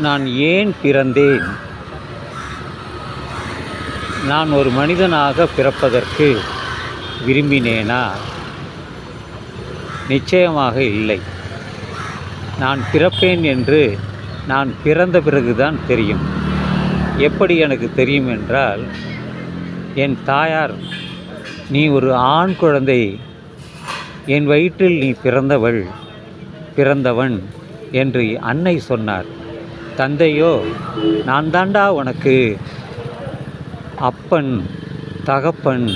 நான் ஏன் பிறந்தேன்? நான் ஒரு மனிதனாக பிறப்பதற்கு விரும்பினேனா? நிச்சயமாக இல்லை. நான் பிறப்பேன் என்று நான் பிறந்த பிறகுதான் தெரியும். எப்படி எனக்கு தெரியும் என்றால் என் தாயார் நீ ஒரு ஆண் குழந்தை. என் வயிற்றில் நீ பிறந்தவள் பிறந்தவன் என்று அன்னை சொன்னார். தந்தையோ நான் தாண்டா உனக்கு அப்பன் தகப்பன்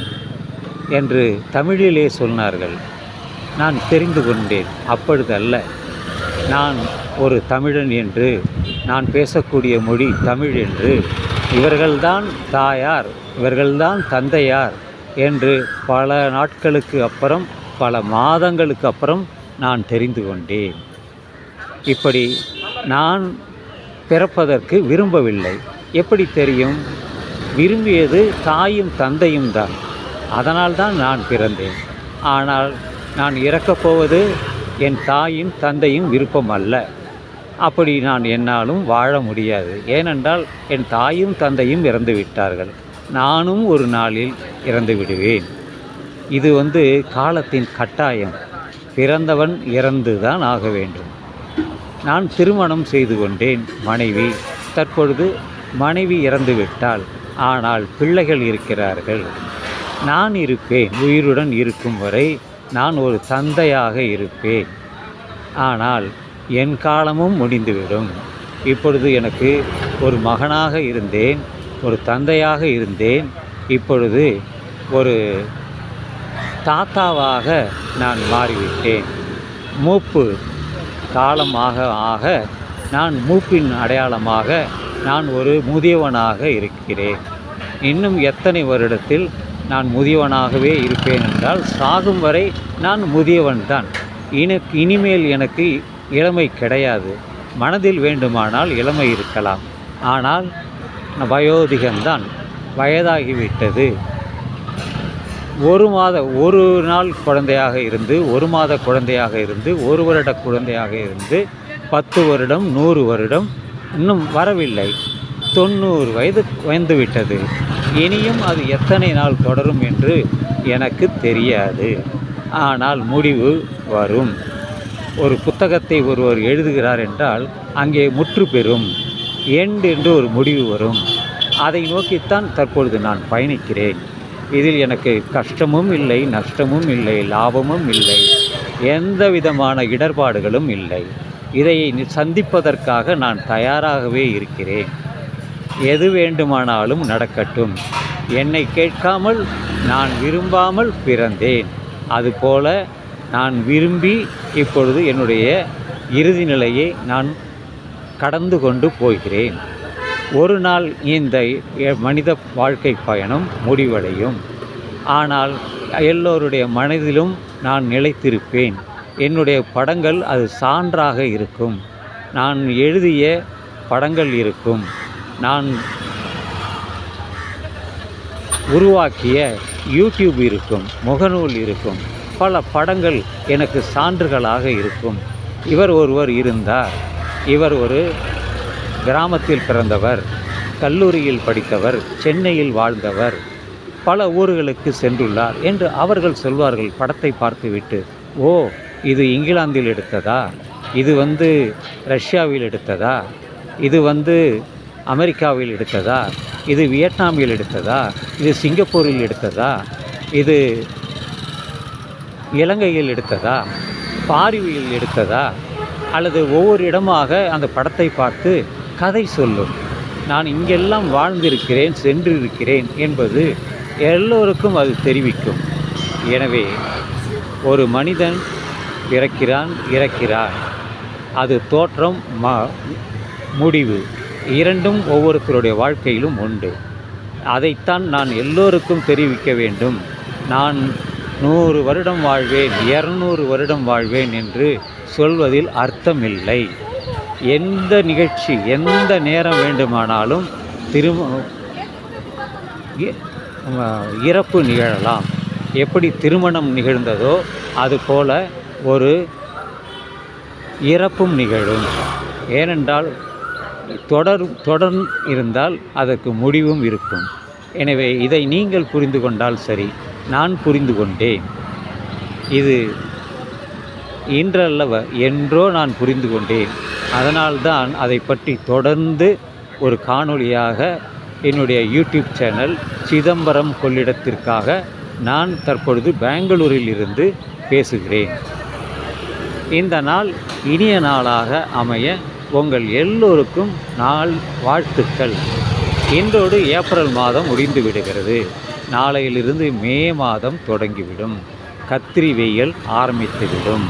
என்று தமிழிலே சொன்னார்கள். நான் தெரிந்து கொண்டேன். அப்பொழுதல்ல நான் ஒரு தமிழன் என்று நான் பேசக்கூடிய மொழி தமிழ் என்று இவர்கள்தான் தாயார் இவர்கள்தான் தந்தையார் என்று பல நாட்களுக்கு அப்புறம் பல மாதங்களுக்கு அப்புறம் நான் தெரிந்து கொண்டேன். இப்படி நான் பிறப்பதற்கு விரும்பவில்லை. எப்படி தெரியும்? விரும்பியது தாயும் தந்தையும் தான். அதனால்தான் நான் பிறந்தேன். ஆனால் நான் இறக்கப் போவது என் தாயும் தந்தையும் விருப்பம் அல்ல. அப்படி நான் என்னாலும் வாழ முடியாது. ஏனென்றால் என் தாயும் தந்தையும் இறந்து விட்டார்கள். நானும் ஒரு நாளில் இறந்து விடுவேன். இது வந்து காலத்தின் கட்டாயம். பிறந்தவன் இறந்து தான் ஆக வேண்டும். நான் திருமணம் செய்து கொண்டேன் மனைவி. தற்பொழுது மனைவி இறந்துவிட்டால் ஆனால் பிள்ளைகள் இருக்கிறார்கள். நான் இருப்பேன் உயிருடன் இருக்கும் வரை நான் ஒரு தந்தையாக இருப்பேன். ஆனால் என் காலமும் முடிந்துவிடும். இப்பொழுது எனக்கு ஒரு மகனாக இருந்தேன் ஒரு தந்தையாக இருந்தேன். இப்பொழுது ஒரு தாத்தாவாக நான் மாறிவிட்டேன். மூப்பு காலமாக ஆக நான் மூப்பின் அடையாளமாக நான் ஒரு முதியவனாக இருக்கிறேன். இன்னும் எத்தனை வருடத்தில் நான் முதியவனாகவே இருப்பேன் என்றால் சாகும் வரை நான் முதியவன்தான். எனக்கு இனிமேல் எனக்கு இளமை கிடையாது. மனதில் வேண்டுமானால் இளமை இருக்கலாம். ஆனால் வயோதிகம்தான். வயதாகிவிட்டது. ஒரு மாத ஒரு நாள் குழந்தையாக இருந்து ஒரு மாத குழந்தையாக இருந்து ஒரு வருட குழந்தையாக இருந்து பத்து வருடம் நூறு வருடம் இன்னும் வரவில்லை. தொண்ணூறு வயது வந்துவிட்டது இனியும் அது எத்தனை நாள் தொடரும் என்று எனக்கு தெரியாது. ஆனால் முடிவு வரும். ஒரு புத்தகத்தை ஒருவர் எழுதுகிறார் என்றால் அங்கே முற்று பெறும். எண்டு என்று ஒரு முடிவு வரும். அதை நோக்கித்தான் தற்பொழுது நான் பயணிக்கிறேன். இதில் எனக்கு கஷ்டமும் இல்லை நஷ்டமும் இல்லை லாபமும் இல்லை எந்த விதமான இடர்பாடுகளும் இல்லை. இதை சந்திப்பதற்காக நான் தயாராகவே இருக்கிறேன். எது வேண்டுமானாலும் நடக்கட்டும். என்னை கேட்காமல் நான் விரும்பாமல் பிறந்தேன். அதுபோல நான் விரும்பி இப்பொழுது என்னுடைய இறுதி நிலையை நான் கடந்து கொண்டு போகிறேன். ஒரு நாள் இந்த மனித வாழ்க்கை பயணம் முடிவடையும். ஆனால் எல்லோருடைய மனதிலும் நான் நிலைத்திருப்பேன். என்னுடைய படங்கள் அது சான்றாக இருக்கும். நான் எழுதிய படங்கள் இருக்கும். நான் உருவாக்கிய யூடியூப் இருக்கும். முகநூல் இருக்கும். பல படங்கள் எனக்கு சான்றுகளாக இருக்கும். இவர் ஒருவர் இருந்தார். இவர் ஒரு கிராமத்தில் பிறந்தவர் கல்லூரியில் படித்தவர் சென்னையில் வாழ்ந்தவர் பல ஊர்களுக்கு சென்றுள்ளார் என்று அவர்கள் சொல்வார்கள் படத்தை பார்த்துவிட்டு. ஓ இது இங்கிலாந்தில் எடுத்ததா? இது வந்து ரஷ்யாவில் எடுத்ததா? இது வந்து அமெரிக்காவில் எடுத்ததா? இது வியட்நாமில் எடுத்ததா? இது சிங்கப்பூரில் எடுத்ததா? இது இலங்கையில் எடுத்ததா? பாரிவியில் எடுத்ததா? அல்லது ஒவ்வொரு இடமாக அந்த படத்தை பார்த்து கதை சொல்லும். நான் இங்கெல்லாம் வாழ்ந்திருக்கிறேன் சென்றிருக்கிறேன் என்பது எல்லோருக்கும் அது தெரிவிக்கும். எனவே ஒரு மனிதன் பிறக்கிறான் இறக்கிறான். அது தோற்றம் ம முடிவு. இரண்டும் ஒவ்வொருத்தருடைய வாழ்க்கையிலும் உண்டு. அதைத்தான் நான் எல்லோருக்கும் தெரிவிக்க வேண்டும். நான் நூறு வருடம் வாழ்வேன் இரநூறு வருடம் வாழ்வேன் என்று சொல்வதில் அர்த்தமில்லை. எந்த நிகழ்ச்சி எந்த நேரம் வேண்டுமானாலும் திருமணம் இறப்பு நிகழலாம். எப்படி திருமணம் நிகழ்ந்ததோ அதுபோல் ஒரு இறப்பும் நிகழும். ஏனென்றால் தொடர் தொடர் இருந்தால் அதற்கு முடிவும் இருக்கும். எனவே இதை நீங்கள் புரிந்து கொண்டால் சரி. நான் புரிந்து கொண்டேன். இது இன்றல்லவ என்றோ நான் புரிந்து கொண்டேன். அதனால்தான் அதை பற்றி தொடர்ந்து ஒரு காணொளியாக என்னுடைய யூடியூப் சேனல் சிதம்பரம் கொள்ளிடத்திற்காக நான் தற்பொழுது பெங்களூரில் இருந்து பேசுகிறேன். இந்த நாள் இனிய நாளாக அமைய உங்கள் எல்லோருக்கும் நாள் வாழ்த்துக்கள். இன்றோடு ஏப்ரல் மாதம் முடிந்து விடுகிறது. நாளையிலிருந்து மே மாதம் தொடங்கிவிடும். கத்திரி வெயில் ஆரம்பித்துவிடும்.